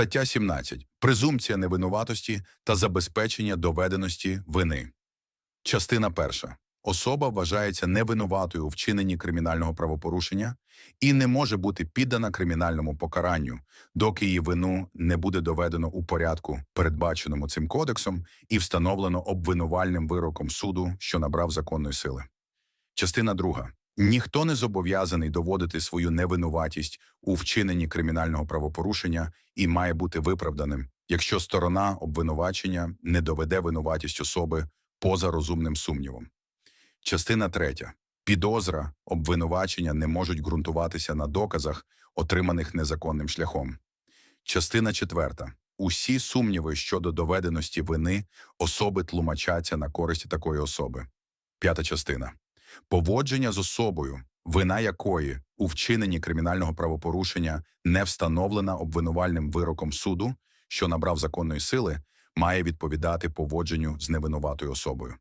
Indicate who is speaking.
Speaker 1: Стаття 17. Презумпція невинуватості та забезпечення доведеності вини. Частина перша. Особа вважається невинуватою у вчиненні кримінального правопорушення і не може бути піддана кримінальному покаранню, доки її вину не буде доведено у порядку, передбаченому цим кодексом, і встановлено обвинувальним вироком суду, що набрав законної сили. Частина друга. Ніхто не зобов'язаний доводити свою невинуватість у вчиненні кримінального правопорушення і має бути виправданим, якщо сторона обвинувачення не доведе винуватість особи поза розумним сумнівом. Частина третя. Підозра, обвинувачення не можуть ґрунтуватися на доказах, отриманих незаконним шляхом. Частина четверта. Усі сумніви щодо доведеності вини особи тлумачаться на користь такої особи. П'ята частина. Поводження з особою, вина якої у вчиненні кримінального правопорушення не встановлена обвинувальним вироком суду, що набрав законної сили, має відповідати поводженню з невинуватою особою.